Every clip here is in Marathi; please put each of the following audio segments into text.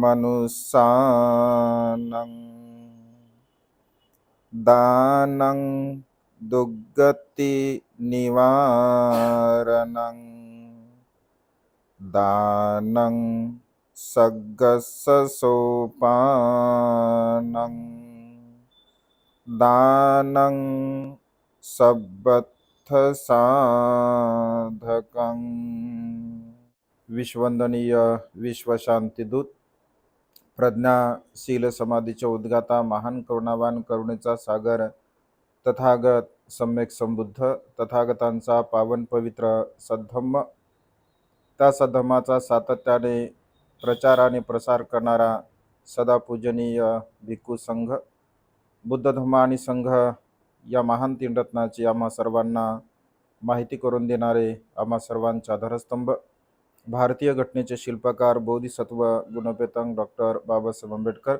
मनुष्यानं दानं दुर्गतिनिवारणं दानं सगससोपानं दानं सब्बथसाधकं विश्ववंदनीय विश्वशांतीदूत प्रज्ञाशील समाधीचे उद्गाता महान करुणावान करुणेचा सागर तथागत सम्यक संबुद्ध तथागतांचा पावन पवित्र सद्धम्म त्या सद्धम्माचा सातत्याने प्रचार आणि प्रसार करणारा सदा पूजनीय भिक्खू संघ बुद्ध धम्म आणि संघ या महान तीन रत्नाची आम्हा सर्वांना माहिती करून देणारे आम्हा सर्वांचा आधारस्तंभ. भारतीय घटनेचे शिल्पकार बोधिसत्व गुणपेतंग डॉक्टर बाबासाहेब आंबेडकर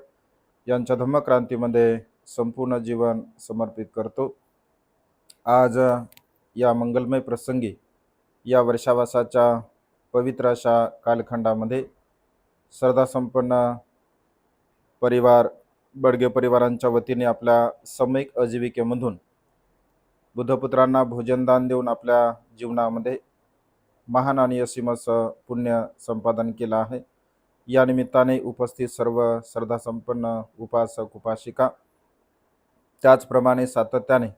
यांच्या धम्मक्रांतीमध्ये संपूर्ण जीवन समर्पित करतो. आज या मंगलमय प्रसंगी या वर्षावासाच्या पवित्र अशा कालखंडामध्ये श्रद्धासंपन्न परिवार बडगे परिवारांच्या वतीने आपल्या सामूहिक आजीविकेमधून बुद्धपुत्रांना भोजनदान देऊन आपल्या जीवनामध्ये महान आणि असीम असं पुण्य संपादन केलं आहे. या निमित्ताने उपस्थित सर्व श्रद्धासंपन्न उपासक उपासिका त्याचप्रमाणे सातत्याने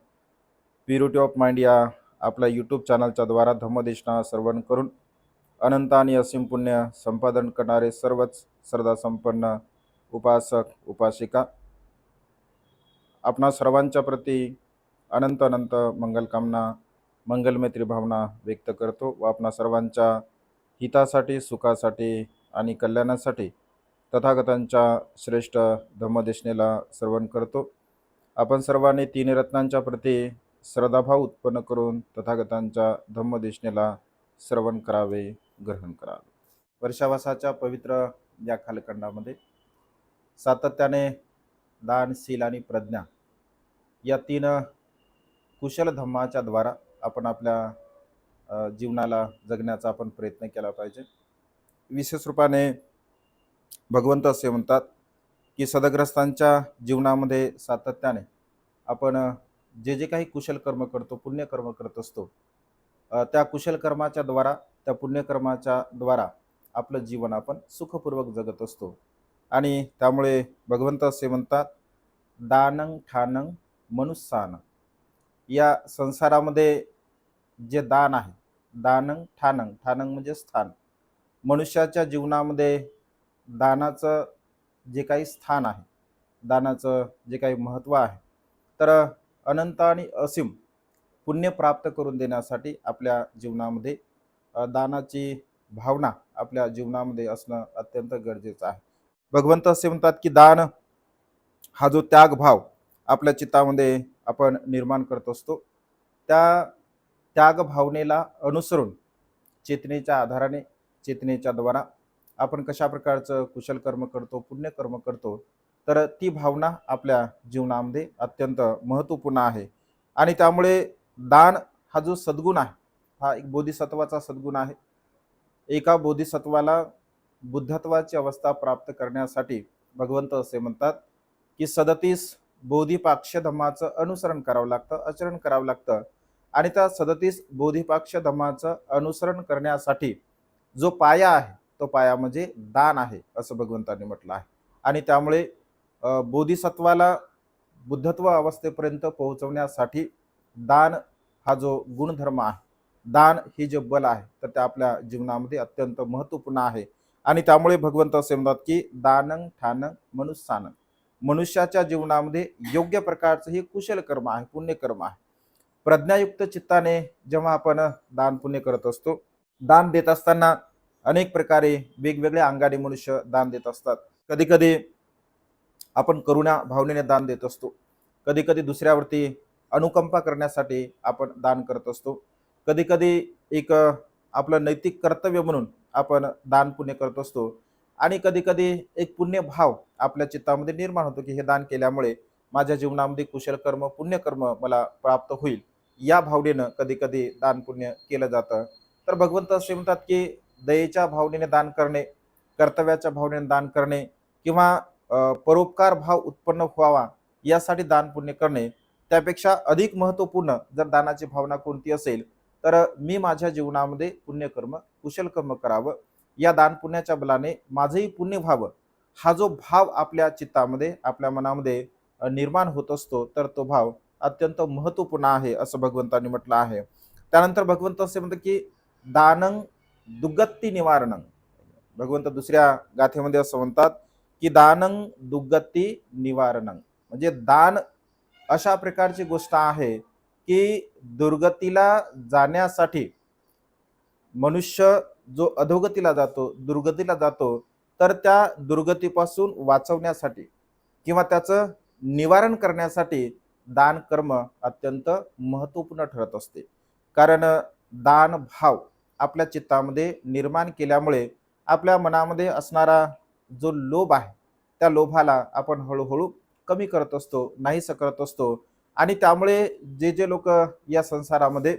प्युरिटी ऑफ माइंड या आपल्या यूट्यूब चॅनलच्या द्वारा धम्मदेशना श्रवण करून अनंत आणि असीम पुण्य संपादन करणारे सर्वच श्रद्धासंपन्न उपासक उपासिका आपणा सर्वांच्या प्रती अनंत अनंत मंगलकामना मंगलमैत्री भावना व्यक्त करतो. व आपणा सर्वांच्या हितासाठी सुखासाठी आणि कल्याणासाठी तथागतांच्या श्रेष्ठ धम्मदेशनेला श्रवण करतो. आपण सर्वांनी तीन रत्नांच्या प्रती श्रद्धाभाव उत्पन्न करून तथागतांच्या धम्मदेशनेला श्रवण करावे ग्रहण करावे. वर्षावासाच्या पवित्र या कालखंडामध्ये सातत्याने दान शील आणि प्रज्ञा या तीन कुशल धम्माच्या द्वारा आपण आपल्या जीवनाला जगण्याचा आपण प्रयत्न केला पाहिजे. विशेष रूपाने भगवंत असे म्हणतात की सदग्रस्तांच्या जीवनामध्ये सातत्याने आपण जे जे काही कुशल कर्म करतो पुण्यकर्म करत असतो त्या कुशल कर्माच्या द्वारा त्या पुण्यकर्माच्या द्वारा आपलं जीवन आपण सुखपूर्वक जगत असतो. आणि त्यामुळे भगवंत असे म्हणतात दानंग ठानंग मनुष्यानं. या संसारामध्ये जे दान आहे दानंग ठानंग ठानंग म्हणजे स्थान. मनुष्याच्या जीवनामध्ये दानाचं जे काही स्थान आहे दानाचं जे काही महत्त्व आहे तर अनंत आणि असीम पुण्य प्राप्त करून देण्यासाठी आपल्या जीवनामध्ये दानाची भावना आपल्या जीवनामध्ये असणं अत्यंत गरजेचं आहे. भगवंत असे म्हणतात की दान हा जो त्याग भाव आपल्या चित्तामध्ये आपण निर्माण करत असतो. त्या त्याग भावनेला अनुसरून चेतनेच्या आधाराने चेतनेच्या द्वारा आपण कशा प्रकारचं कुशल कर्म करतो पुण्यकर्म करतो तर ती भावना आपल्या जीवनामध्ये अत्यंत महत्त्वपूर्ण आहे. आणि त्यामुळे दान हा जो सद्गुण आहे हा एक बोधिसत्वाचा सद्गुण आहे. एका बोधिसत्वाला बुद्धत्वाची अवस्था प्राप्त करण्यासाठी भगवंत असे म्हणतात की सदतीस बोधिपाक्ष धम्माचं अनुसरण करावं लागतं आचरण करावं लागतं. आणि त्या सदतीस बोधिपाक्ष धम्माचं अनुसरण करण्यासाठी जो पाया आहे तो पाया म्हणजे दान आहे असं भगवंतांनी म्हटलं आहे. आणि त्यामुळे बोधिसत्वाला बुद्धत्व अवस्थेपर्यंत पोहोचवण्यासाठी दान हा जो गुणधर्म आहे दान ही जे बल आहे तर ते आपल्या जीवनामध्ये अत्यंत महत्त्वपूर्ण आहे. आणि त्यामुळे भगवंत असे म्हणतात की दानं ठानं मनुष्यानं मनुष्याच्या जीवनामध्ये योग्य प्रकारचं हे कुशल कर्म आहे पुण्यकर्म आहे. प्रज्ञायुक्त चित्ताने जेव्हा आपण दान पुण्य करत असतो दान देत असताना अनेक प्रकारे वेगवेगळ्या अंगाने मनुष्य दान देत असतात. कधी कधी आपण करुणा भावनेने दान देत असतो. कधी कधी दुसऱ्यावरती अनुकंपा करण्यासाठी आपण दान करत असतो. कधी कधी एक आपलं नैतिक कर्तव्य म्हणून आपण दान पुण्य करत असतो. आणि कधी कधी एक पुण्य भाव आपल्या चित्तामध्ये निर्माण होतो की हे दान केल्यामुळे माझ्या जीवनामध्ये कुशल कर्म पुण्यकर्म मला प्राप्त होईल. या भावनेनं कधी कधी दान पुण्य केलं जातं. तर भगवंत असे म्हणतात की दयेच्या भावनेने दान करणे कर्तव्याच्या भावनेने दान करणे किंवा परोपकार भाव उत्पन्न व्हावा यासाठी दान पुण्य करणे त्यापेक्षा अधिक महत्त्वपूर्ण जर दानाची भावना कोणती असेल तर मी माझ्या जीवनामध्ये पुण्यकर्म कुशल कर्म करावं या दान पुण्याच्या बलाने माझंही पुण्य व्हावं. हा जो भाव आपल्या चित्तामध्ये आपल्या मनामध्ये निर्माण होत असतो तर तो भाव अत्यंत महत्त्वपूर्ण आहे असं भगवंतांनी म्हटलं आहे. त्यानंतर भगवंत असे म्हणतात की दानं दुगत्ती निवारणं भगवंत दुसऱ्या गाथेमध्ये असं म्हणतात की दानं दुगत्ती निवारणं म्हणजे दान अशा प्रकारची गोष्ट आहे की दुर्गतीला जाण्यासाठी मनुष्य जो अधोगतीला जातो दुर्गतीला जातो तर त्या दुर्गतीपासून वाचवण्यासाठी किंवा त्याचं निवारण करण्यासाठी दान कर्म अत्यंत महत्त्वपूर्ण ठरत असते. कारण दान भाव आपल्या चित्तामध्ये निर्माण केल्यामुळे आपल्या मनामध्ये असणारा जो लोभ आहे त्या लोभाला आपण हळूहळू कमी करत असतो नाहीसं करत असतो आणि त्यामुळे जे जे लोक या संसारामध्ये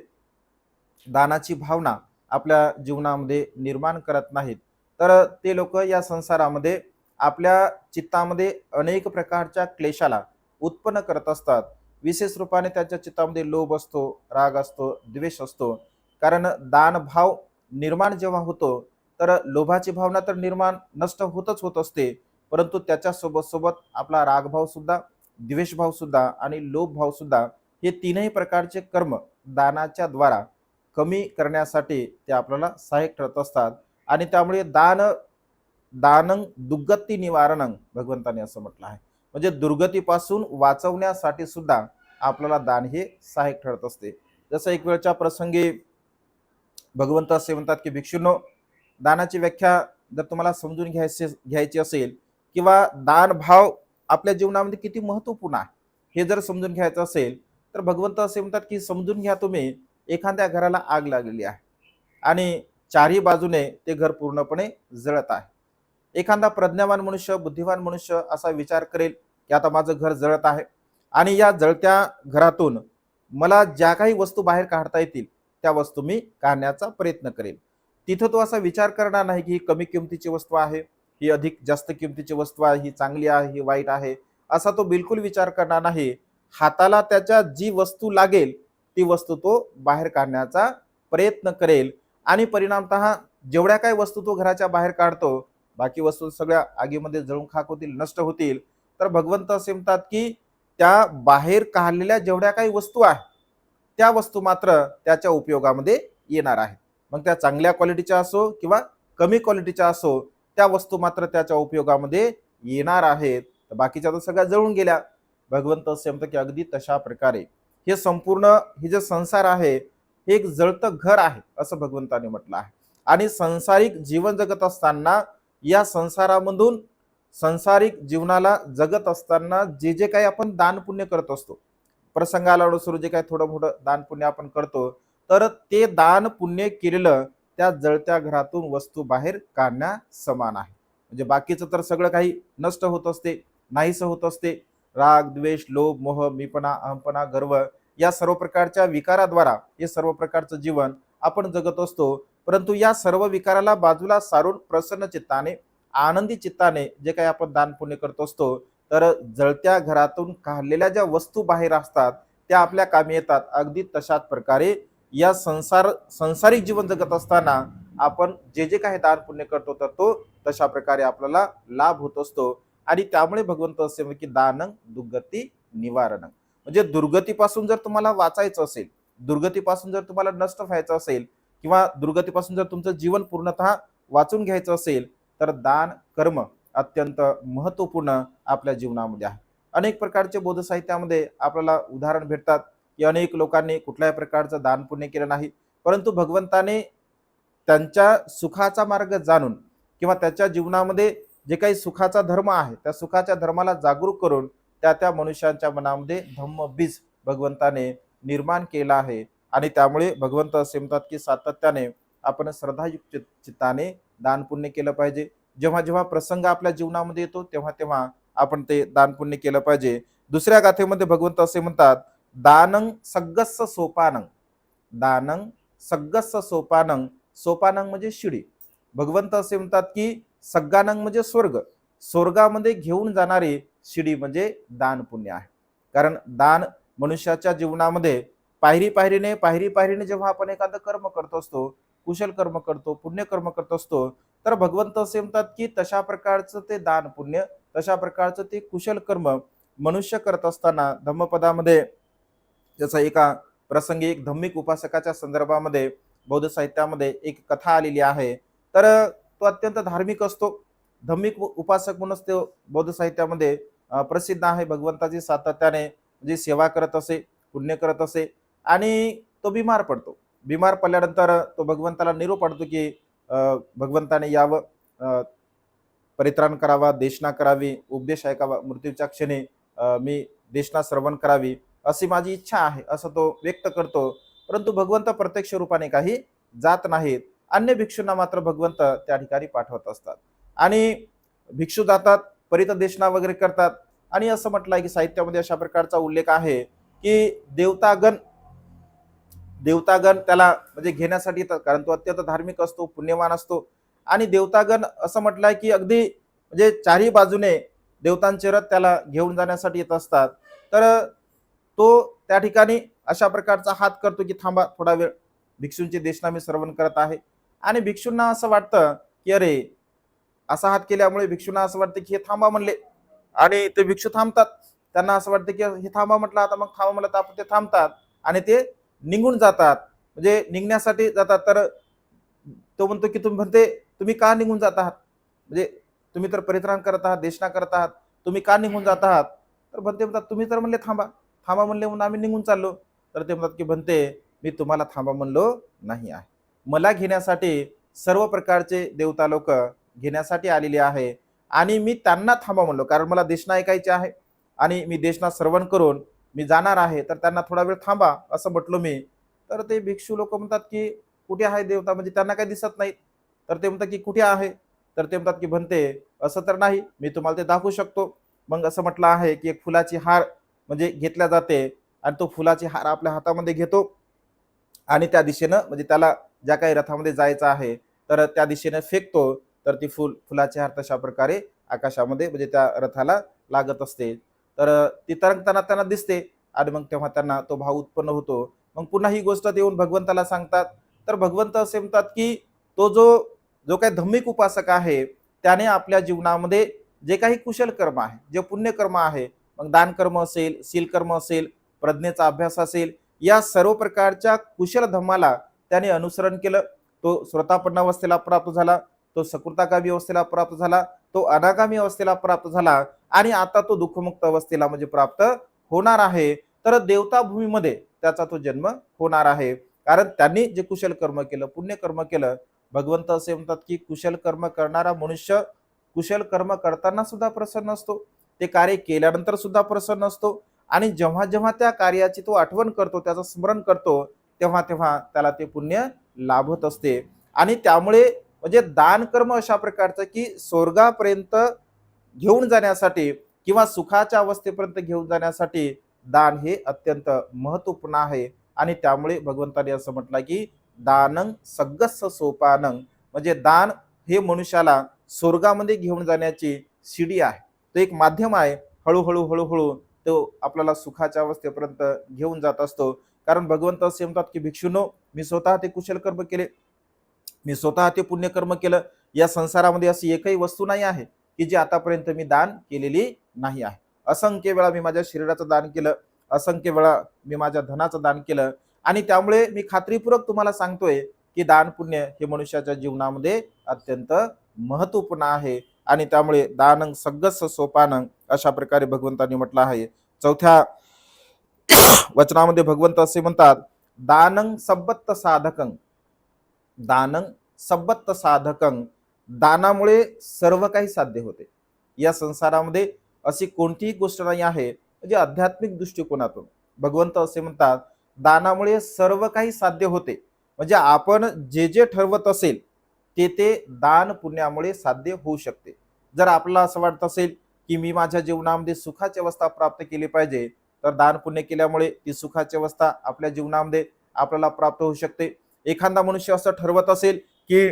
दानाची भावना आपल्या जीवनामध्ये निर्माण करत नाहीत. तर ते लोक या संसारामध्ये आपल्या चित्तामध्ये अनेक प्रकारच्या क्लेशाला उत्पन्न करत असतात. विशेष रूपाने त्याच्या चित्तामध्ये लोभ असतो राग असतो द्वेष असतो. कारण दानभाव निर्माण जेव्हा होतो तर लोभाची भावना तर निर्माण नष्ट होतच होत असते. परंतु त्याच्यासोबत सोबत आपला रागभाव सुद्धा द्वेषभाव सुद्धा आणि लोभभाव सुद्धा हे तीनही प्रकारचे कर्म दानाच्या द्वारा कमी करण्यासाठी ते आपल्याला सहाय्यक ठरत असतात. आणि त्यामुळे दान दानंग दुर्गती निवारणं भगवंताने असं म्हटलं आहे. म्हणजे दुर्गतीपासून वाचवण्यासाठी सुद्धा आपल्याला दान हे सहाय्यक ठरत असते. जसं एक वेळच्या प्रसंगी भगवंत असे म्हणतात की भिक्षूंनो दानाची व्याख्या जर तुम्हाला समजून घ्यायचे घ्यायची असेल किंवा दान भाव आपल्या जीवनामध्ये किती महत्त्वपूर्ण आहे हे जर समजून घ्यायचं असेल तर भगवंत असे म्हणतात की समजून घ्या तुम्ही एखाद्या घराला आग लागलेली आहे. आणि चारही बाजूने ते घर पूर्णपणे जळत आहे. एखादा प्रज्ञावान मनुष्य बुद्धिवान मनुष्य असा विचार करेल की आता माझं घर जळत आहे. आणि या जळत्या घरातून मला ज्या काही वस्तू बाहेर काढता येतील त्या वस्तू मी काढण्याचा प्रयत्न करेल. तिथं तो असा विचार करणार नाही की ही कमी किमतीची वस्तू आहे ही अधिक जास्त किमतीची वस्तू आहे ही चांगली आहे ही वाईट आहे असा तो बिलकुल विचार करणार नाही. हाताला त्याच्या जी वस्तू लागेल ती वस्तू तो बाहेर काढण्याचा प्रयत्न करेल. आणि परिणामतः जेवढ्या काही वस्तू तो घराच्या बाहेर काढतो बाकी वस्तू सगळ्या आगीमध्ये जळून खाक होतील नष्ट होतील. तर भगवंत असे म्हणतात की त्या बाहेर काढलेल्या जेवढ्या काही वस्तू आहेत त्या वस्तू मात्र त्याच्या उपयोगामध्ये येणार आहेत. मग त्या चांगल्या क्वालिटीच्या असो किंवा कमी क्वालिटीच्या असो त्या वस्तू मात्र त्याच्या उपयोगामध्ये येणार आहेत. तर बाकीच्या तर सगळ्या जळून गेल्या. भगवंत असे म्हणतं की अगदी तशा प्रकारे. हे संपूर्ण हे जे संसार आहे हे एक जळतं घर आहे असं भगवंताने म्हटलं आहे. आणि संसारिक जीवन जगत असताना या संसारामधून संसारिक जीवनाला जगत असताना जे जे काही आपण दान पुण्य करत असतो प्रसंगाला अनुसरून जे काही थोडं मोठं दान पुण्य आपण करतो तर ते दान पुण्य केलेलं त्या जळत्या घरातून वस्तू बाहेर काढण्या समान आहे. म्हणजे बाकीचं तर सगळं काही नष्ट होत असते नाहीसं होत असते राग द्वेष लोभ मोह मीपणा अहमपणा गर्व या सर्व प्रकारच्या विकाराद्वारा हे सर्व प्रकारचं जीवन आपण जगत असतो. परंतु या सर्व विकाराला बाजूला सारून प्रसन्न चित्ताने आनंदी चित्ताने जे काही आपण दान पुण्य करत असतो तर जळत्या घरातून काढलेल्या ज्या वस्तू बाहेर असतात त्या आपल्या कामी येतात. अगदी तशाच प्रकारे या संसार संसारिक जीवन जगत असताना आपण जे जे काही दान पुण्य करतो तर तो तशा प्रकारे आपल्याला लाभ होत असतो. आणि त्यामुळे भगवंत असे म्हणजे की दानंग दुर्गती निवारण म्हणजे दुर्गतीपासून जर तुम्हाला वाचायचं असेल दुर्गतीपासून जर तुम्हाला नष्ट व्हायचं असेल किंवा दुर्गतीपासून जर तुमचं जीवन पूर्णतः वाचून घ्यायचं असेल तर दान कर्म अत्यंत महत्त्वपूर्ण आपल्या जीवनामध्ये आहे. अनेक प्रकारचे बोध साहित्यामध्ये आपल्याला उदाहरण भेटतात की अनेक लोकांनी कुठल्याही प्रकारचं दान पुण्य केलं नाही परंतु भगवंताने त्यांच्या सुखाचा मार्ग जाणून किंवा त्याच्या जीवनामध्ये जे काही सुखाचा धर्म आहे त्या सुखाच्या धर्माला जागरूक करून त्या त्या मनुष्यांच्या मनामध्ये धम्म बीज भगवंताने निर्माण केला आहे. आणि त्यामुळे भगवंत असे म्हणतात की सातत्याने आपण श्रद्धायुक्त चित्ताने दान पुण्य केलं पाहिजे. जेव्हा जेव्हा प्रसंग आपल्या जीवनामध्ये येतो तेव्हा तेव्हा आपण ते दान पुण्य केलं पाहिजे. दुसऱ्या गाथेमध्ये भगवंत असे म्हणतात दानंग सगस्स सोपानंग दानंग सगस्स सोपानंग सोपानंग म्हणजे शिडी. भगवंत असे म्हणतात की सग्गानंग म्हणजे स्वर्ग. स्वर्गामध्ये घेऊन जाणारी शिडी म्हणजे दान पुण्य आहे. कारण दान मनुष्याच्या जीवनामध्ये पायरी पायरीने पायरी पायरीने जेव्हा आपण एखादं कर्म करत असतो कुशल कर्म करतो पुण्य कर्म करत असतो तर भगवंत असे म्हणतात की तशा प्रकारचं ते दान पुण्य तशा प्रकारचं ते कुशल कर्म मनुष्य करत असताना धम्मपदामध्ये जसं एका प्रसंगी एक धम्मिक उपासकाच्या संदर्भामध्ये बौद्ध साहित्यामध्ये एक कथा आलेली आहे. तर तो अत्यंत धार्मिक असतो. धम्मिक उपासक म्हणूनच तो बौद्ध साहित्यामध्ये प्रसिद्ध आहे. भगवंताची सातत्याने जी सेवा करत असे पुण्य करत असे आणि तो बिमार पडतो. बिमार पडल्यानंतर तो भगवंताला निरोप पडतो की भगवंताने यावं परित्राण करावा देशना करावी उपदेश ऐकावा मृत्यूच्या क्षणी मी देशना श्रवण करावी अशी माझी इच्छा आहे असं तो व्यक्त करतो. परंतु भगवंत प्रत्यक्ष रूपाने काही जात नाहीत. अन्य भिक्षूंना मात्र भगवंत त्या ठिकाणी पाठवत असतात. आणि भिक्षू जातात परितदेशना वगैरे करतात. आणि असं म्हटलं आहे की साहित्यामध्ये अशा प्रकारचा उल्लेख आहे की देवतागण देवतागण त्याला म्हणजे घेण्यासाठी येतात. कारण तो अत्यंत धार्मिक असतो पुण्यवान असतो. आणि देवतागण असं म्हटलं आहे की अगदी म्हणजे चारही बाजूने देवतांचे रथ त्याला घेऊन जाण्यासाठी येत असतात. तर तो त्या ठिकाणी अशा प्रकारचा हात करतो की थांबा थोडा वेळ. भिक्षूंची देशना मी श्रवण करत आहे. आणि भिक्षूंना असं वाटतं की अरे असा हात केल्यामुळे भिक्षूंना असं वाटतं की हे थांबा म्हणले. आणि ते भिक्षू थांबतात. त्यांना असं वाटतं की हे थांबा म्हटलं आता मग थांबा म्हटलं तर आपण ते थांबतात. आणि ते निघून जातात. म्हणजे निघण्यासाठी जातात. तर तो म्हणतो की तुम्ही म्हणते तुम्ही का निघून जात आहात? म्हणजे तुम्ही तर परित्राण करत आहात देशना करत आहात. तुम्ही का निघून जात आहात? तर भंते म्हणतात तुम्ही तर म्हणले थांबा. थांबा म्हणले म्हणून आम्ही निघून चाललो. तर ते म्हणतात की भंते मी तुम्हाला थांबा म्हणलो नाही आहे. मला घेण्यासाठी सर्व प्रकारचे देवता लोक घेण्यासाठी आलेले आहे. आणि मी त्यांना थांबा म्हणलो कारण मला देशना ऐकायचे आहे. आणि मी देशना श्रवण करून मी जाणार आहे तर त्यांना थोडा वेळ थांबा असं म्हटलो मी. तर ते भिक्षू लोक म्हणतात की कुठे आहे देवता? म्हणजे त्यांना काही दिसत नाहीत. तर ते म्हणतात की कुठे आहे? तर ते म्हणतात की म्हणते असं तर नाही मी तुम्हाला ते दाखवू शकतो. मग असं म्हटलं आहे की एक फुलाची हार म्हणजे घेतल्या जाते. आणि तो फुलाची हार आपल्या हातामध्ये घेतो. आणि त्या दिशेनं म्हणजे त्याला ज्या काही रथामध्ये जायचं आहे तर त्या दिशेने फेकतो तर ती फुल फुलाची हार तशा प्रकारे आकाशामध्ये म्हणजे त्या रथाला लागत असते. तर ती तरंगताना त्यांना दिसते आणि मग तेव्हा त्यांना तो भाव उत्पन्न होतो. मग पुन्हा ही गोष्ट देऊन येऊन भगवंताला सांगतात. तर भगवंत असे म्हणतात की तो जो जो काही धम्मिक उपासक आहे त्याने आपल्या जीवनामध्ये जे काही कुशल कर्म आहे जे पुण्यकर्म आहे मग दानकर्म असेल शीलकर्म असेल प्रज्ञेचा अभ्यास असेल या सर्व प्रकारच्या कुशल धम्माला त्याने अनुसरण केलं. तो श्रोतापन्न अवस्थेला प्राप्त झाला. तो सकृतागामी अवस्थेला प्राप्त झाला. तो अनागामी अवस्थेला प्राप्त झाला. आणि आता तो दुःखमुक्त अवस्थेला म्हणजे प्राप्त होणार आहे. तर देवता भूमीमध्ये त्याचा तो जन्म होणार आहे. कारण त्यांनी जे कुशल कर्म केलं पुण्यकर्म केलं भगवंत असे म्हणतात की कुशल कर्म करणारा मनुष्य कुशल कर्म करताना सुद्धा प्रसन्न असतो. ते कार्य केल्यानंतर सुद्धा प्रसन्न असतो. आणि जेव्हा जेव्हा त्या कार्याची तो आठवण करतो त्याचं स्मरण करतो तेव्हा तेव्हा त्याला ते पुण्य लाभत असते. आणि त्यामुळे म्हणजे दान कर्म अशा प्रकारचं की स्वर्गापर्यंत घेऊन जाण्यासाठी किंवा सुखाच्या अवस्थेपर्यंत घेऊन जाण्यासाठी दान हे अत्यंत महत्त्वपूर्ण आहे. आणि त्यामुळे भगवंताने असं म्हटलं की दानं सगस सोपानं म्हणजे दान हे मनुष्याला स्वर्गामध्ये घेऊन जाण्याची शिडी आहे. तो एक माध्यम आहे. हळूहळू हळूहळू तो आपल्याला सुखाच्या अवस्थेपर्यंत घेऊन जात असतो. कारण भगवंत असे म्हणतात की भिक्षुनो मी स्वतः ते कुशल कर्म केले. मी स्वतः ते पुण्यकर्म केलं. या संसारामध्ये अशी एकही वस्तू नाही आहे की जी आतापर्यंत मी दान केलेली नाही आहे. असंख्य वेळा मी माझ्या शरीराचं दान केलं. असंख्य वेळा मी माझ्या धनाचं दान केलं. आणि त्यामुळे मी खात्रीपूर्वक तुम्हाला सांगतोय की दान पुण्य हे मनुष्याच्या जीवनामध्ये अत्यंत महत्त्वपूर्ण आहे. आणि त्यामुळे दानंग सगळं सोपानंग अशा प्रकारे भगवंतांनी म्हटलं आहे. चौथ्या वचनामध्ये भगवंत असे म्हणतात दानं सबत्त साधकं. दानं सबत्त साधकं. दानामुळे सर्व काही साध्य होते. या संसारामध्ये अशी कोणतीही गोष्ट नाही आहे म्हणजे आध्यात्मिक दृष्टिकोनातून. भगवंत असे म्हणतात दानामुळे सर्व काही साध्य होते. म्हणजे आपण जे जे ठरवत असेल ते ते दान पुण्यामुळे साध्य होऊ शकते. जर आपल्याला असं वाटत असेल की मी माझ्या जीवनामध्ये सुखाची अवस्था प्राप्त केली पाहिजे तर दान पुण्य केल्यामुळे ती सुखाची अवस्था आपल्या जीवनामध्ये आपल्याला प्राप्त होऊ शकते. एखादा मनुष्य असं ठरवत असेल की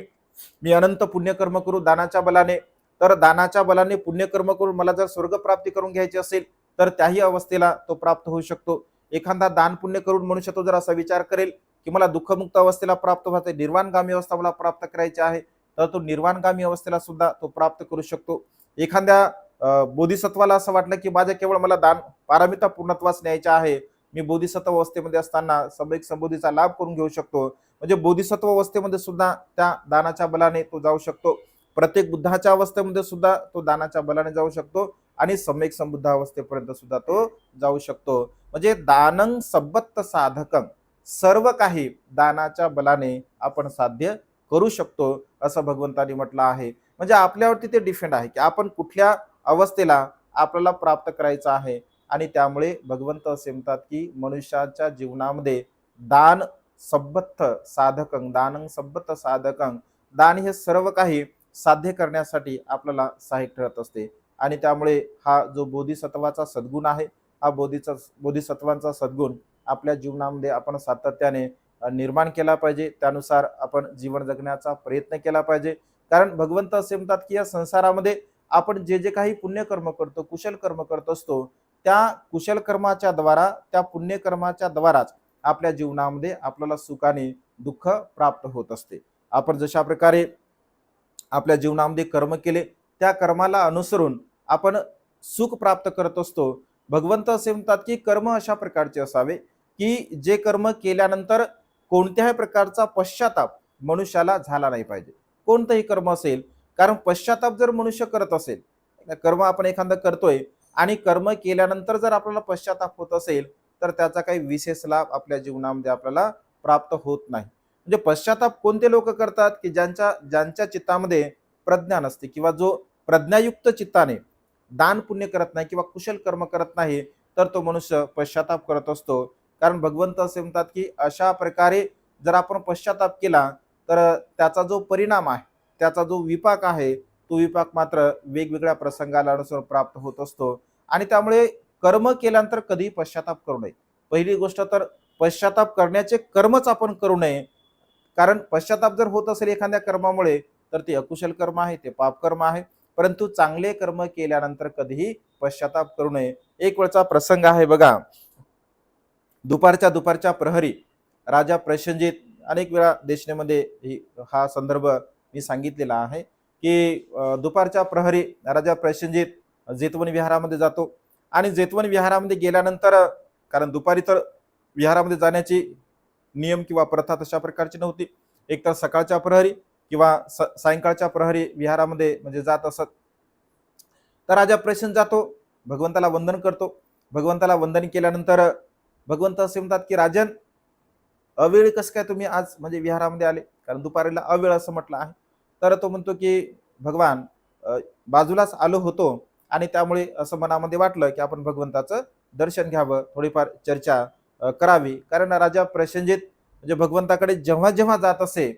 मी अनंत पुण्यकर्म करू दानाच्या बलाने तर दानाच्या बलाने पुण्यकर्म करून मला जर स्वर्ग प्राप्ती करून घ्यायची असेल तर त्याही अवस्थेला तो प्राप्त होऊ शकतो. एखादा दान पुण्य करून मनुष्य तो जर असा विचार करेल की मला दुःखमुक्त अवस्थेला प्राप्त व्हायचं निर्वाणगामी अवस्था मला प्राप्त करायची आहे तर तो निर्वाणगामी अवस्थेला सुद्धा तो प्राप्त करू शकतो. एखाद्या बोधिसत्वाला असं वाटलं की माझ्या केवळ मला दान पारमिता पूर्णत्वास न्यायच्या आहे. मी बोधिसत्व अवस्थेमध्ये असताना सम्यक संबोधीचा लाभ करून घेऊ शकतो. म्हणजे बोधिसत्व अवस्थेमध्ये सुद्धा त्या दानाच्या बलाने तो जाऊ शकतो. प्रत्येक बुद्धाच्या अवस्थेमध्ये सुद्धा तो दानाच्या बलाने जाऊ शकतो आणि सम्यक संबुद्ध अवस्थेपर्यंत सुद्धा तो जाऊ शकतो. म्हणजे दानं सबत्त साधकं सर्व काही दानाच्या बलाने आपण साध्य करू शकतो असं भगवंतानी म्हटलं आहे. म्हणजे आपल्यावरती ते डिफेंड आहे की आपण कुठल्या अवस्थेला आपल्याला प्राप्त करायचं आहे. आणि त्यामुळे भगवंत असे म्हणतात की मनुष्याच्या जीवनामध्ये दान सबत्थ साधकं दानं सबत्त साधकं दान हे सर्व काही साध्य करण्यासाठी आपल्याला सहाय्य ठरत असते. आणि त्यामुळे हा जो बोधिसत्वाचा सद्गुण आहे हा बोधीचा बोधिसत्वांचा सद्गुण आपल्या जीवनामध्ये आपण सातत्याने निर्माण केला पाहिजे. त्यानुसार आपण जीवन जगण्याचा प्रयत्न केला पाहिजे. कारण भगवंत असे म्हणतात की या संसारामध्ये आपण जे जे काही पुण्यकर्म करतो कुशल कर्म करत असतो त्या कुशल कर्माच्या द्वारा त्या पुण्यकर्माच्या द्वाराच आपल्या जीवनामध्ये आपल्याला सुखाने दुःख प्राप्त होत असते. आपण जशा प्रकारे आपल्या जीवनामध्ये कर्म केले त्या कर्माला अनुसरून आपण सुख प्राप्त करत असतो. भगवंत असे म्हणतात की कर्म अशा प्रकारचे असावे की जे कर्म केल्यानंतर कोणत्याही प्रकारचा पश्चाताप मनुष्याला झाला नाही पाहिजे. कोणतंही कर्म असेल कारण पश्चाताप जर मनुष्य करत असेल कर्म आपण एखादं करतोय आणि कर्म केल्यानंतर जर आपल्याला पश्चाताप होत असेल तर त्याचा काही विशेष लाभ आपल्या जीवनामध्ये आपल्याला प्राप्त होत नाही. म्हणजे पश्चाताप कोणते लोक करतात की ज्यांच्या ज्यांच्या चित्तामध्ये प्रज्ञा नसते किंवा जो प्रज्ञायुक्त चित्ताने दान पुण्य करत नाही किंवा कुशल कर्म करत नाही तर तो मनुष्य पश्चाताप करत असतो. कारण भगवंत असे म्हणतात की अशा प्रकारे जर आपण पश्चाताप केला तर त्याचा जो परिणाम आहे त्याचा जो विपाक आहे तो विपाक मात्र वेगवेगळ्या प्रसंगाला अनुसरून प्राप्त होत असतो. आणि त्यामुळे कर्म केल्यानंतर कधीही पश्चाताप करू नये. पहिली गोष्ट तर पश्चाताप करण्याचे कर्मच आपण करू नये. कारण पश्चाताप जर होत असेल एखाद्या कर्मामुळे तर ते अकुशल कर्म आहे ते पाप कर्म आहे. परंतु चांगले कर्म केल्यानंतर कधीही पश्चाताप करू नये. एक वेळचा प्रसंग आहे बघा. दुपारच्या दुपारच्या प्रहरी राजा प्रसंजित अनेक वेळा देशनेमध्ये ही हा संदर्भ मी सांगितलेला आहे की दुपारच्या प्रहरी राजा प्रसंजित जेतवन विहारामध्ये जातो आणि जेतवन विहारामध्ये गेल्यानंतर कारण दुपारी तर विहारामध्ये जाण्याची नियम किंवा प्रथा तशा प्रकारची नव्हती. एक तर सकाळच्या प्रहरी किंवा स सायंकाळच्या प्रहरी विहारामध्ये म्हणजे जात असत. तर राजा प्रसन्न जातो भगवंताला वंदन करतो. भगवंताला वंदन केल्यानंतर भगवंत असे म्हणतात की राजन अवेळ कसं काय तुम्ही आज म्हणजे विहारामध्ये आले? कारण दुपारीला अवेळ असं म्हटलं आहे. तर तो म्हणतो की भगवान बाजूलाच आलो होतो आणि त्यामुळे असं मनामध्ये वाटलं की आपण भगवंताचं दर्शन घ्यावं थोडीफार चर्चा करावी. कारण राजा प्रसंजित म्हणजे भगवंताकडे जेव्हा जेव्हा जात असे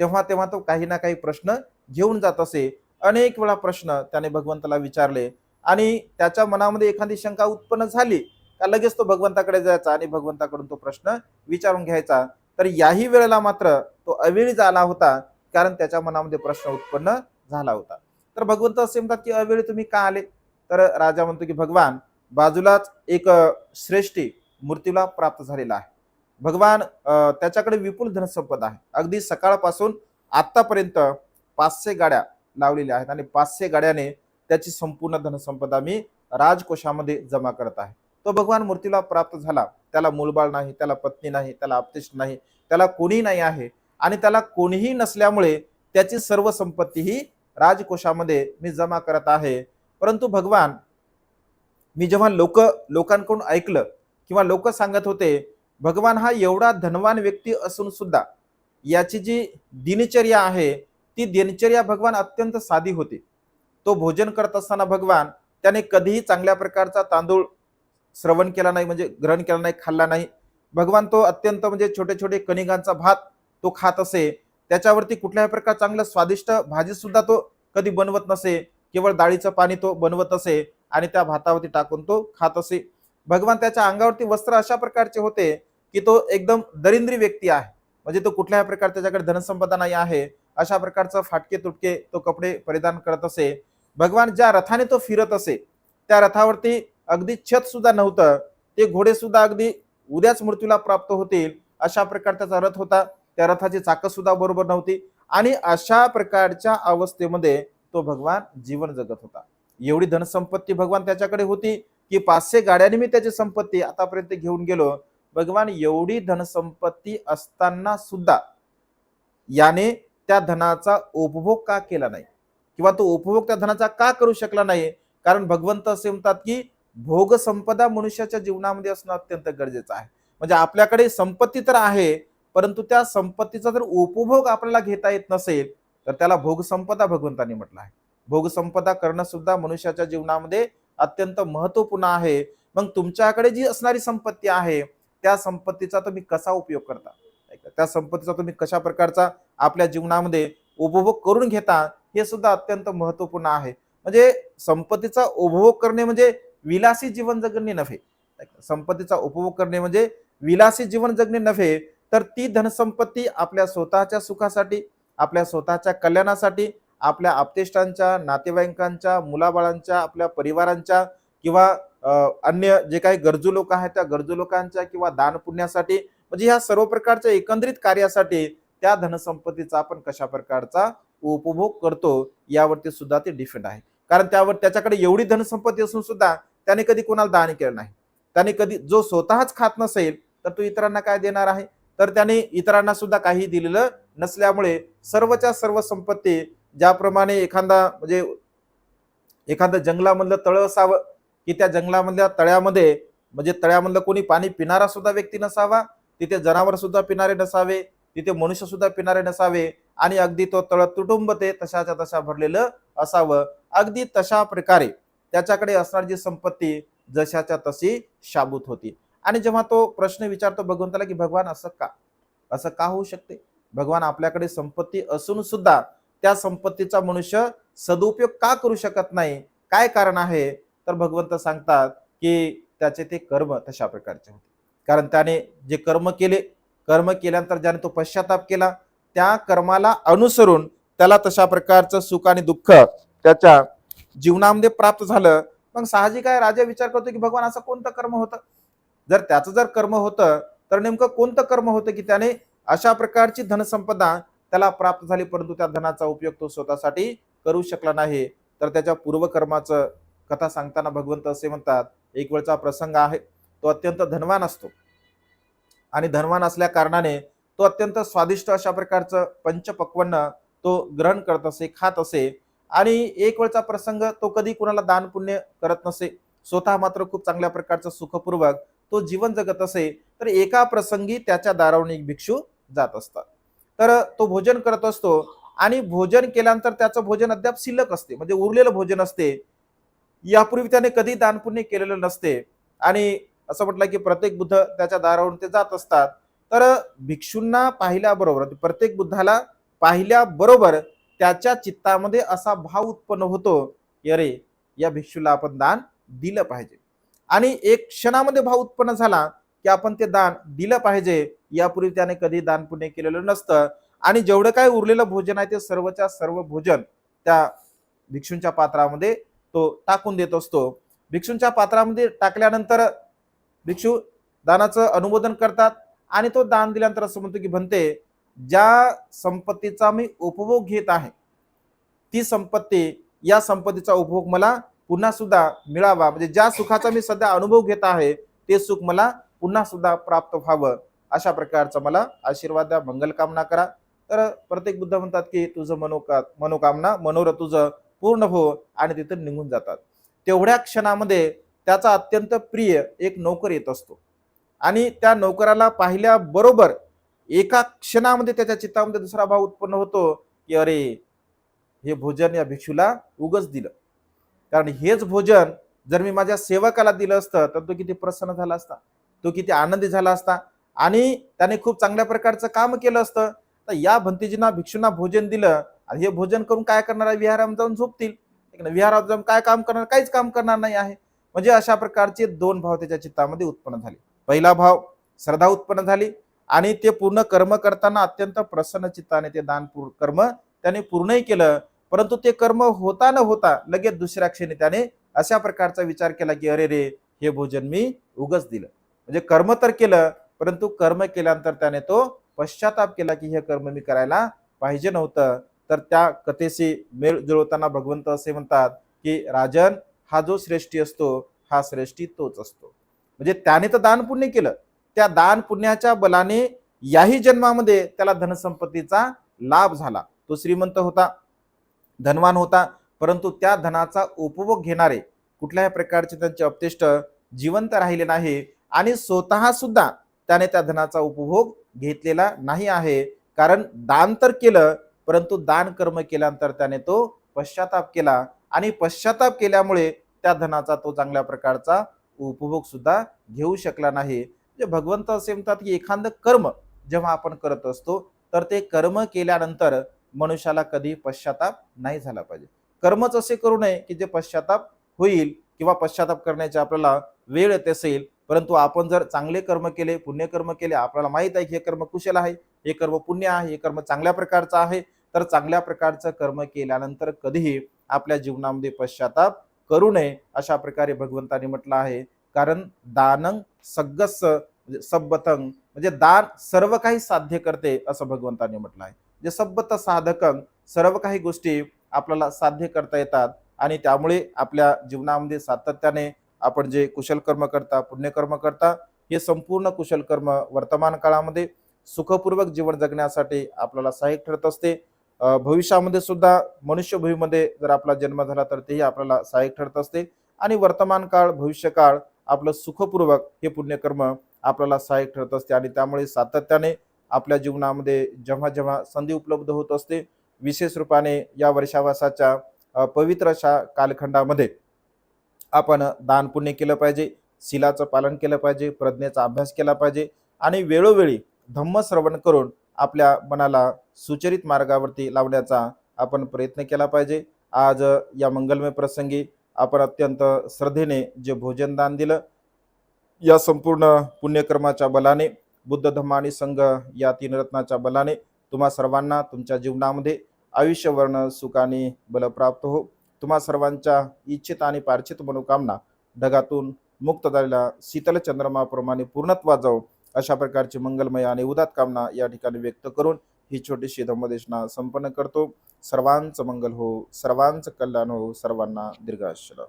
तेव्हा तेव्हा तो काही ना काही प्रश्न घेऊन जात असे. अनेक वेळा प्रश्न त्याने भगवंताला विचारले आणि त्याच्या मनामध्ये एखादी शंका उत्पन्न झाली का लगेच तो भगवंताकडे जायचा आणि भगवंताकडून तो प्रश्न विचारून घ्यायचा. तर याही वेळेला मात्र तो अवेळी आला होता कारण त्याच्या मनामध्ये प्रश्न उत्पन्न झाला होता. तर भगवंत असे म्हणतात की अवेळी तुम्ही का आले? तर राजा म्हणतो की भगवान बाजूलाच एक श्रेष्ठी मूर्तीला प्राप्त झालेला आहे. भगवान त्याच्याकडे विपुल धनसंपदा आहे. अगदी सकाळपासून आतापर्यंत पाचशे गाड्या लावलेल्या आहेत आणि पाचशे गाड्याने त्याची संपूर्ण धनसंपदा मी राजकोषामध्ये जमा करत आहे. तो भगवान मूर्तीला प्राप्त झाला. त्याला मूलबाळ नाही त्याला पत्नी नाही त्याला अपतिष्ठ नाही त्याला कोणी नाही आहे. आणि त्याला कोणीही नसल्यामुळे त्याची सर्व संपत्ती ही राजकोषामध्ये मी जमा करत आहे. परंतु भगवान मी जेव्हा लोक लोकांकडून ऐकलं किंवा लोक सांगत होते भगवान हा एवढा धनवान व्यक्ती असून सुद्धा याची जी दिनचर्या आहे ती दिनचर्या भगवान अत्यंत साधी होती. तो भोजन करत असताना भगवान त्याने कधीही चांगल्या प्रकारचा तांदूळ श्रवण केला नाही म्हणजे ग्रहण केला नाही खाल्ला नाही. भगवान तो अत्यंत म्हणजे छोटे छोटे कणिकांचा भात तो खात असे त्याच्यावरती कुठल्याही प्रकार चांगलं स्वादिष्ट भाजी सुद्धा तो कधी बनवत नसे केवळ डाळीचं पाणी तो बनवत असे आणि त्या भातावरती टाकून तो खात असे. भगवान त्याच्या अंगावरती वस्त्र अशा प्रकारचे होते की तो एकदम दरिंद्री व्यक्ती आहे. म्हणजे तो कुठल्याही प्रकार त्याच्याकडे धनसंपदा नाही आहे. अशा प्रकारचं फाटके तुटके तो कपडे परिधान करत असे. भगवान ज्या रथाने तो फिरत असे त्या रथावरती अगदी छत सुद्धा नव्हतं. ते घोडे सुद्धा अगदी उद्याच मृत्यूला प्राप्त होतील अशा प्रकार त्याचा रथ होता. त्या रथाची चाकं सुद्धा बरोबर नव्हती. आणि अशा प्रकारच्या अवस्थेमध्ये तो भगवान जीवन जगत होता. एवढी धनसंपत्ती भगवान त्याच्याकडे होती की पाचशे गाड्यांनी मी त्याची संपत्ती आतापर्यंत घेऊन गेलो. भगवान एवढी धनसंपत्ती असताना सुद्धा याने त्या धनाचा उपभोग का केला नाही? किंवा तो उपभोग त्या धनाचा का करू शकला नाही? कारण भगवंत असे म्हणतात की भोग संपदा मनुष्याच्या जीवनामध्ये असणं अत्यंत गरजेचं आहे. म्हणजे आपल्याकडे संपत्ती तर आहे परंतु त्या संपत्तीचा जर उपभोग आपल्याला घेता येत नसेल तर त्याला भोग संपदा भगवंतांनी म्हटलं आहे. भोग संपदा करणं सुद्धा मनुष्याच्या जीवनामध्ये अत्यंत महत्त्वपूर्ण आहे. मग तुमच्याकडे जी असणारी संपत्ती आहे त्या संपत्तीचा तुम्ही कसा उपयोग करता? त्या संपत्तीचा तुम्ही कशा प्रकारचा आपल्या जीवनामध्ये उपभोग करून घेता हे सुद्धा अत्यंत महत्त्वपूर्ण आहे. म्हणजे संपत्तीचा उपभोग करणे म्हणजे विलासी जीवन जगणे नव्हे संपत्तीचा उपभोग करणे म्हणजे विलासी जीवन जगणे नव्हे तर ती धनसंपत्ती आपल्या स्वतःच्या सुखासाठी आपल्या स्वतःच्या कल्याणासाठी आपल्या आपतेष्टांच्या नातेवाईकांच्या मुलाबाळांच्या आपल्या परिवारांच्या किंवा अन्य जे काही गरजू लोक आहेत त्या गरजू लोकांच्या किंवा दानपुण्यासाठी म्हणजे ह्या सर्व प्रकारच्या एकंदरीत कार्यासाठी त्या धनसंपत्तीचा आपण कशा प्रकारचा उपभोग करतो यावरती सुद्धा ते डिफेंड आहे. कारण त्यावर त्याच्याकडे एवढी धनसंपत्ती असून सुद्धा त्याने कधी कोणाला दान केलं नाही. त्याने कधी जो स्वतःच खात नसेल तर तो इतरांना काय देणार आहे? तर त्याने इतरांना सुद्धा काही दिलेलं नसल्यामुळे सर्वच्या सर्व संपत्ती ज्याप्रमाणे एखादा म्हणजे एखादं जंगलामधलं तळ असावं की त्या जंगलामधल्या तळ्यामध्ये म्हणजे तळ्यामधलं कोणी पाणी पिणारा सुद्धा व्यक्ती नसावा तिथे जनावर सुद्धा पिणारे नसावे तिथे मनुष्य सुद्धा पिणारे नसावे आणि अगदी तो तळ तुटुंब ते तशाच्या तशा भरलेलं असावं. अगदी तशा प्रकारे त्याच्याकडे असणारी जी संपत्ती जशाच्या तशी शाबूत होती. आणि जेव्हा तो प्रश्न विचारतो भगवंताला की भगवान असं का? असं का होऊ शकते? भगवान आपल्याकडे संपत्ती असून सुद्धा त्या संपत्तीचा मनुष्य सदुपयोग का करू शकत नाही? काय कारण आहे? तर भगवंत सांगतात की त्याचे ते कर्म तशा प्रकारचे होते. कारण त्याने जे कर्म केले कर्म केल्यानंतर ज्याने तो पश्चाताप केला त्या कर्माला अनुसरून त्याला तशा प्रकारचं सुख आणि दुःख त्याच्या जीवनामध्ये प्राप्त झालं. मग साहजिक आहे राजा विचार करतो की भगवान असं कोणतं कर्म होतं? जर त्याचं जर कर्म होतं तर नेमकं कोणतं कर्म होतं की त्याने अशा प्रकारची धनसंपदा त्याला प्राप्त झाली परंतु त्या धनाचा उपयोग तो स्वतःसाठी करू शकला नाही? तर त्याच्या पूर्वकर्माचं कथा सांगताना भगवंत असे म्हणतात एक वेळचा प्रसंग आहे तो अत्यंत धनवान असतो. आणि धनवान असल्या कारणाने तो अत्यंत स्वादिष्ट अशा प्रकारचं पंचपक्वन्न तो ग्रहण करत असे खात असे. आणि एक वेळचा प्रसंग तो कधी कुणाला दान पुण्य करत नसे स्वतः मात्र खूप चांगल्या प्रकारचं सुखपूर्वक तो जीवन जगत असे तर एका प्रसंगी त्याच्या दारावरून एक भिक्षू जात असतात. तर तो भोजन करत असतो आणि भोजन केल्यानंतर त्याचं भोजन अद्याप शिल्लक असते. म्हणजे उरलेलं भोजन असते. यापूर्वी त्याने कधी दानपुण्य केलेलं नसते. आणि असं म्हटलं की प्रत्येक बुद्ध त्याच्या दारावरून ते जात असतात. तर भिक्षूंना पाहिल्याबरोबर म्हणजे प्रत्येक बुद्धाला पाहिल्याबरोबर त्याच्या चित्तामध्ये असा भाव उत्पन्न होतो की अरे या भिक्षूला आपण दान दिलं पाहिजे. आणि एक क्षणामध्ये भाव उत्पन्न झाला की आपण ते दान दिलं पाहिजे. यापूर्वी त्याने कधी दान पुण्य केलेलं नसतं. आणि जेवढं काय उरलेलं भोजन आहे ते सर्वच्या सर्व भोजन त्या भिक्षूंच्या पात्रामध्ये तो टाकून देत असतो. भिक्षूंच्या पात्रामध्ये टाकल्यानंतर भिक्षू दानाचं अनुमोदन करतात आणि तो दान दिल्यानंतर असं म्हणतो की म्हणते ज्या संपत्तीचा मी उपभोग घेत आहे ती संपत्ती या संपत्तीचा उपभोग मला पुन्हा सुद्धा मिळावा. म्हणजे ज्या सुखाचा मी सध्या अनुभव घेत आहे ते सुख मला पुन्हा सुद्धा प्राप्त व्हावं. अशा प्रकारचा मला आशीर्वाद द्या मंगलकामना करा. तर प्रत्येक बुद्ध म्हणतात की तुझं मनोका मनोकामना मनोर तुझं पूर्ण हो आणि तिथून निघून जातात. तेवढ्या क्षणामध्ये त्याचा अत्यंत प्रिय एक नोकर येत असतो. आणि त्या नोकराला पाहिल्याबरोबर एका क्षणामध्ये त्याच्या चित्तामध्ये दुसरा भाव उत्पन्न होतो की अरे हे भोजन या भिक्षूला उगच दिलं. कारण हेच भोजन जर मी माझ्या सेवकाला दिलं असतं तर तो किती प्रसन्न झाला असता तो किती आनंदी झाला असता आणि त्याने खूप चांगल्या प्रकारचं काम केलं असतं. तर या भंतीजींना भिक्षूंना भोजन दिलं आणि हे भोजन करून काय करणार आहे? विहारात जाऊन झोपतील. विहारात जाऊन काय काम करणार? काहीच काम करणार नाही आहे. म्हणजे अशा प्रकारचे दोन भाव त्याच्या चित्तामध्ये उत्पन्न झाले. पहिला भाव श्रद्धा उत्पन्न झाली आणि ते पूर्ण कर्म करताना अत्यंत प्रसन्न चित्ताने ते दान कर्म त्याने पूर्णही केलं. परंतु ते कर्म होता न होता लगेच दुसऱ्या क्षणी त्याने अशा प्रकारचा विचार केला की अरे रे हे भोजन मी उगच दिलं. म्हणजे कर्म तर केलं परंतु कर्म केल्यानंतर त्याने तो पश्चाताप केला की हे कर्म मी करायला पाहिजे नव्हतं. तर त्या कथेशी मेळ जुळवताना भगवंत असे म्हणतात की राजन हा जो श्रेष्ठी असतो हा श्रेष्ठी तोच असतो. म्हणजे त्याने तर दान पुण्य केलं. त्या दान पुण्याच्या बलाने याही जन्मामध्ये त्याला धनसंपत्तीचा लाभ झाला. तो श्रीमंत होता. धनवान होता. परंतु त्या धनाचा उपभोग घेणारे कुठल्याही प्रकारचे त्यांचे अपतिष्ट जिवंत राहिले नाही आणि स्वतः सुद्धा त्याने त्या धनाचा उपभोग घेतलेला नाही आहे. कारण दान तर केलं परंतु दान कर्म केल्यानंतर त्याने तो पश्चाताप केला आणि पश्चाताप केल्यामुळे त्या धनाचा तो चांगल्या प्रकारचा उपभोग सुद्धा घेऊ शकला नाही. म्हणजे भगवंत असे म्हणतात की एखादं कर्म जेव्हा आपण करत असतो तर ते कर्म केल्यानंतर मनुष्याला कधी पश्चाताप नाही झाला पाहिजे. कर्मच असे करू नये की जे पश्चाताप होईल किंवा पश्चाताप करण्याची आपल्याला वेळ येत असेल परंतु आपण जर चांगले कर्म केले पुण्यकर्म केले आपल्याला माहीत आहे की हे कर्म कुशल आहे हे कर्म पुण्य आहे हे कर्म चांगल्या प्रकारचं आहे तर चांगल्या प्रकारचं कर्म केल्यानंतर कधीही आपल्या जीवनामध्ये पश्चाताप करू नये अशा प्रकारे भगवंताने म्हटलं आहे. कारण दानंग सगस म्हणजे सब्बतंग म्हणजे दान सर्व काही साध्य करते असं भगवंताने म्हटलं आहे. जे सबत साधकं सर्व काही गोष्टी आपल्याला साध्य करता येतात आणि त्यामुळे आपल्या जीवनामध्ये सातत्याने आपण जे कुशल कर्म करता पुण्यकर्म करता हे संपूर्ण कुशल कर्म वर्तमान काळामध्ये सुखपूर्वक जीवन जगण्यासाठी आपल्याला सहाय्यक ठरत असते. भविष्यामध्ये सुद्धा मनुष्यभूमीमध्ये जर आपला जन्म झाला तर तेही आपल्याला सहाय्यक ठरत असते आणि वर्तमान काळ भविष्यकाळ आपलं सुखपूर्वक हे पुण्यकर्म आपल्याला सहाय्यक ठरत असते आणि त्यामुळे सातत्याने आपल्या जीवनामध्ये जेव्हा जेव्हा संधी उपलब्ध होत असते विशेष रूपाने या वर्षावासाच्या पवित्र अशा कालखंडामध्ये आपण दान पुण्य केलं पाहिजे शिलाचं पालन केलं पाहिजे प्रज्ञेचा अभ्यास केला पाहिजे आणि वेळोवेळी धम्म श्रवण करून आपल्या मनाला सुचरित मार्गावरती लावण्याचा आपण प्रयत्न केला पाहिजे. आज या मंगलमय प्रसंगी आपण अत्यंत श्रद्धेने जे भोजन दान दिलं या संपूर्ण पुण्यक्रमाच्या बलाने बुद्ध धम्म आणि संघ या तीन रत्नाच्या बलाने तुम्हा सर्वांना तुमच्या जीवनामध्ये आयुष्यवर्ण सुखाने बल प्राप्त हो. तुम्हा सर्वांच्या इच्छित आणि पारचित मनोकामना ढगातून मुक्त झालेल्या शीतल चंद्रमाप्रमाणे पूर्णत्वा जाऊ अशा प्रकारची मंगलमय आणि उदात कामना या ठिकाणी व्यक्त करून ही छोटीशी धम्मदेशना संपन्न करतो. सर्वांचं मंगल हो सर्वांचं कल्याण हो सर्वांना दीर्घाश्र